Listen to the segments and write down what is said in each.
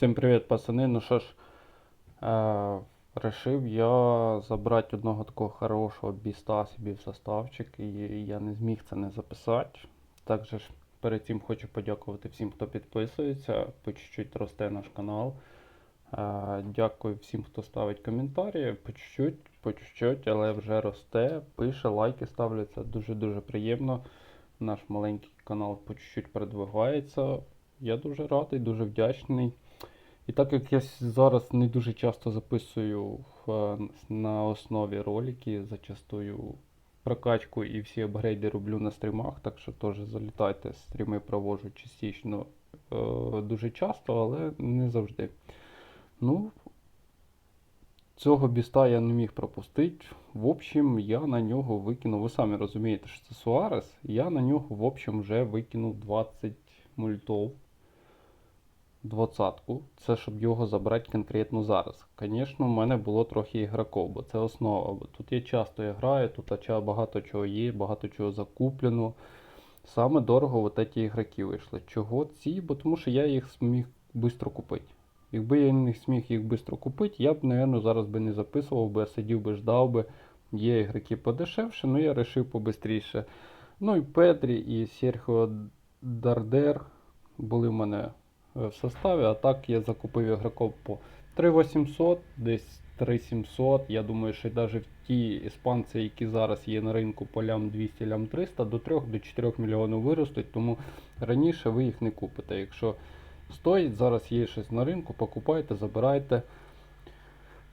Всім привіт, пацани. Ну що ж, е, решив я забрати одного такого хорошого біста собі в составчик, і я не зміг це не записати. Також ж перед цим хочу подякувати всім, хто підписується. По чуть-чуть росте наш канал. Е, дякую всім, хто ставить коментарі. По чуть-чуть, по чуть-чуть, але вже росте, пише, лайки ставляться. Дуже-дуже приємно. Наш маленький канал по чуть-чуть продвигається. Я дуже радий, дуже вдячний. І так як я зараз не дуже часто записую е, на основі ролики, зачастую прокачку і всі апгрейди роблю на стрімах, так що теж залітайте, стріми проводжу частіше, ну, е, дуже часто, але не завжди. Ну, цього біста я не міг пропустити. В общем, я на нього викинув. Ви самі розумієте, що це Суарес. Я на нього, в общем, вже викинув 20 мультов. Двадцятку. Це щоб його забрати конкретно зараз. Звісно, в мене було трохи ігроків, бо це основа. Бо тут я часто я граю, тут багато чого є, багато чого закуплено. Саме дорого от ці ігроки вийшли. Чого ці? Бо тому що я їх зміг швидко купити. Якби я не зміг їх швидко купити, я б, мабуть, зараз би не записував би, сидів би, ждав би. Є ігроки подешевше, але я вирішив побистріше. Ну і Петрі, і Серхіо Дардер були в мене в составі, а так я закупив ігроків по 3800, десь 3700. Я думаю, що навіть в ті іспанці, які зараз є на ринку по лям 200, лям 300, до 3 до 4 мільйонів виростуть, тому раніше ви їх не купите. Якщо стоїть, зараз є щось на ринку, покупайте, забирайте.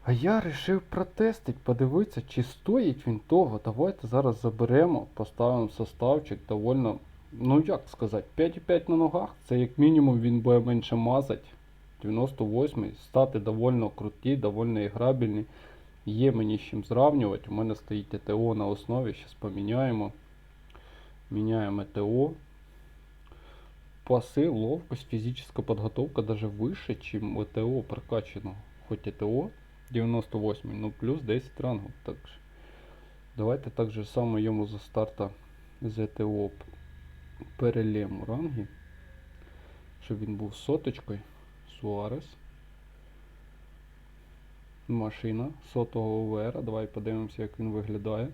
А я вирішив протестити, подивитися, чи стоїть він того. Давайте зараз заберемо, поставимо составчик довольно, ну як сказати, 5,5 на ногах. Це як мінімум він буде менше мазати. 98 стати довольно круті, довольно іграбельні. Є мені з чим зрівнювати. У мене стоїть ТО на основі, зараз поміняємо. Міняємо ТО. Паси, ловкость, физическая подготовка даже чем у ТО прокачано. И ТО 98, ну плюс 10 рангів. Так давайте так же само йому за старта з ТО перелємо ранги. Щоб він був соточкою. Суарес. Машина сотого ОВР. Давай подивимося, як він виглядає.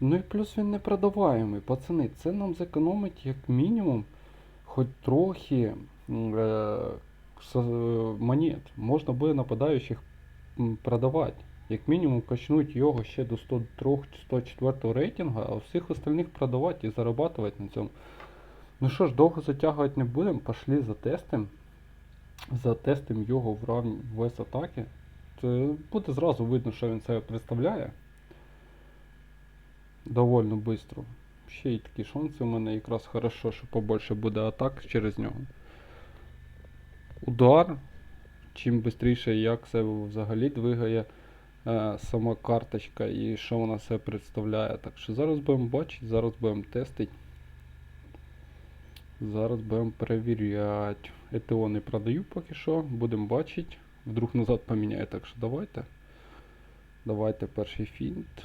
Ну і плюс він не продаваємий. Пацани, це нам зекономить як мінімум хоч трохи е, со- монет. Можна буде нападаючих продавати. Як мінімум качнуть його ще до 103-104 рейтингу, а всіх остальних продавати і зарабатувати на цьому. Ну що ж, довго затягувати не будемо, пошли затестим. Затестим його в равні вес атаки. Це буде зразу видно, що він себе представляє. Довольно швидко. Ще й такі шанси у мене якраз хорошо, що побольше буде атак через нього. Удар. Чим швидше як себе взагалі двигає сама карточка і що вона себе представляє. Так що зараз будемо бачити, зараз будемо тестити. Зараз будемо перевіряти. ЕТО не продаю поки що, будемо бачити. Вдруг назад поміняє, так що давайте. Давайте перший фінт.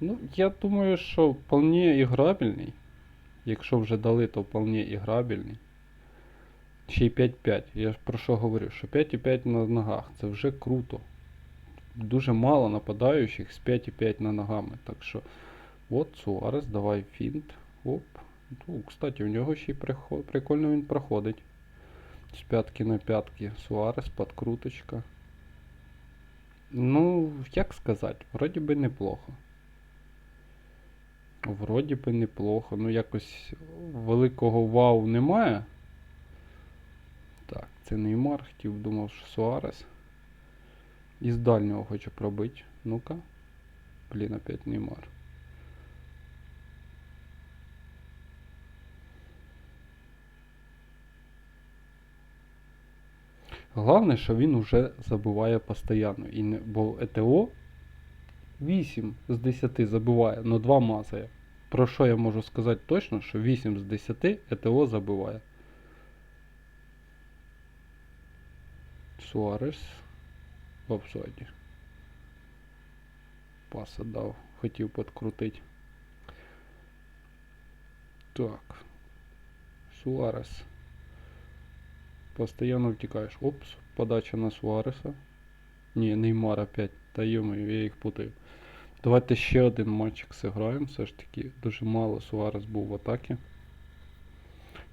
Ну, я думаю, що вполне іграбельний. Якщо вже дали, то вполне іграбельний. Ще й 5-5. Я ж про що говорю? Що 5,5 на ногах це вже круто. Дуже мало нападаючих з 5,5 на ногами. Так що, от Суарес, давай фінт. Оп. Ну, кстати, у нього ще й приход... прикольно він проходить. З п'ятки на п'ятки. Суарес, подкруточка. Ну, як сказати, вроді би неплохо. Вроді би неплохо. Ну якось великого вау немає. Так, це Неймар, хотів, думав, що Суарес. Із дальнього хочу пробити. Ну-ка. Блін, опять Неймар. Головне, що він уже забуває постійно. Бо ЕТО 8 з 10 забиває, но 2 мазає. Про що я можу сказати точно, що 8 з 10 ЕТО забиває. Суарес в обсоді. Паса дав, хотів підкрутити. Так. Суарес. Постоянно втікаєш. Опс, подача на Суареса. Ні, Неймар опять. Та йомаю, я їх путаю. Давайте ще один матчик зіграємо. Все ж таки дуже мало Суарес був в атакі.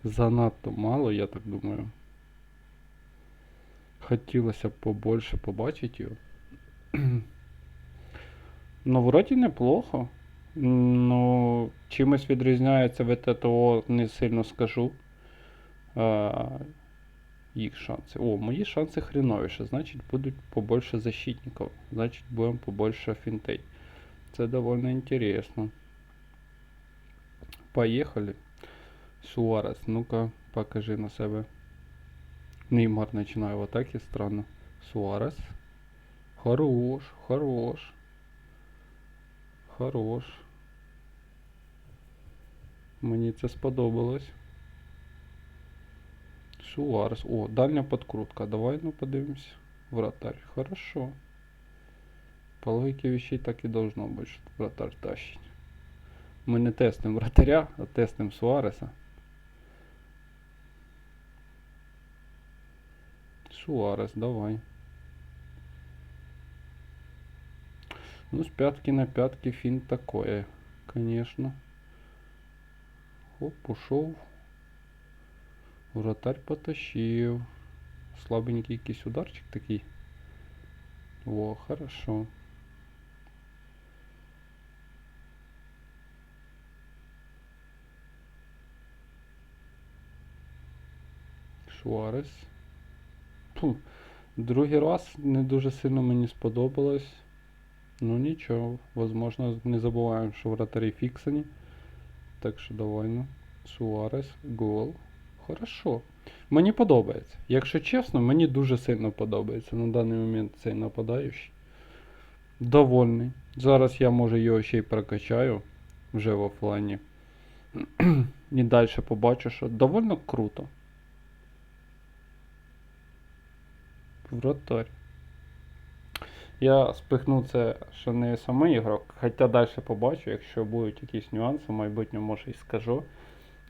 Занадто мало, я так думаю. Хотілося б побольше побачити його. Ну, вроді неплохо. Ну, чимось відрізняється від ТТО, не сильно скажу. А, їх шанси. О, мої шанси хреновіше. Значить, будуть побольше защитників. Значить, будемо побольше фінтей. Це довольно інтересно. Поїхали. Суарес, ну-ка, покажи на себе. Неймар починає в атакі, странно. Суарес. Хорош, хорош. Хорош. Мені це сподобалось. Суарес. О, дальня подкрутка. Давай ну подивимось. Вратарь. Хорошо. По логике вещей так и должно быть, что вратарь тащить. Мы не тестим вратаря, а тестим Суареса. Суарес, давай. Ну, с пятки на пятки фин такое, конечно. Оп, ушов. Вратарь потащив. Слабенький якийсь ударчик такий. Во, хорошо. Суарес. Фу. Другий раз не дуже сильно мені сподобалось. Ну нічого, возможно, не забуваємо, що вратарі фіксані. Так що давай ну. Суарес, гол. Хорошо. Мені подобається. Якщо чесно, мені дуже сильно подобається на даний момент цей нападаючий. Довольний. Зараз я може його ще й прокачаю вже в офлайні. І далі побачу, що довольно круто. Вратарь. Я спихну це, що не самий ігрок, хоча далі побачу, якщо будуть якісь нюанси, в майбутньому може і скажу.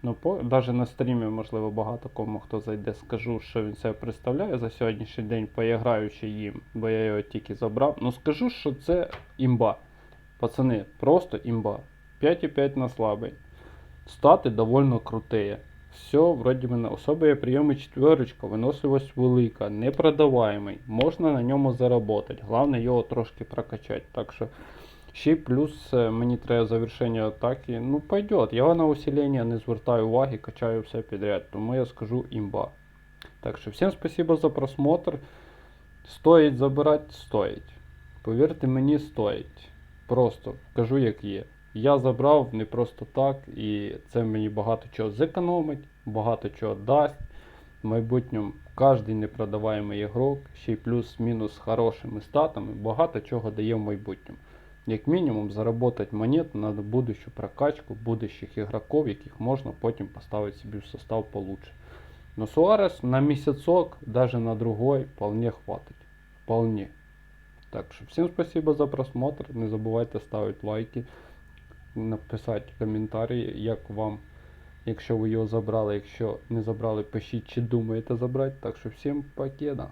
Ну, навіть на стрімі, можливо, багато кому хто зайде, скажу, що він себе представляє за сьогоднішній день, поіграючи їм, бо я його тільки забрав. Ну скажу, що це імба. Пацани, просто імба. 5,5 на слабий. Стати довольно крутые. Все, вроді мене особливі прийоми четверочка, виносливість велика, непродаваємий. Можна на ньому заработати. Головне його трошки прокачати. Так що ще плюс е, мені треба завершення атаки. Ну, пойдет. Я на усилення не звертаю уваги, качаю все підряд. Тому я скажу імба. Так що всім спасибо за просмотр. Стоїть забирати, стоїть. Повірте мені, стоїть. Просто кажу, як є. Я забрав не просто так, і це мені багато чого зекономить, багато чого дасть. В майбутньому кожен непродаваємий ігрок, ще й плюс-мінус з хорошими статами, багато чого дає в майбутньому. Як мінімум заработати монет на будущу прокачку будущих ігроків, яких можна потім поставити собі в состав получше. Но Суарес на місяцок, даже на другой, вполне хватить. Вполне. Так що всім спасибо за просмотр. Не забувайте ставити лайки, написати коментарі, як вам, якщо ви його забрали. Якщо не забрали, пишіть, чи думаєте забрати. Так що всім покеда.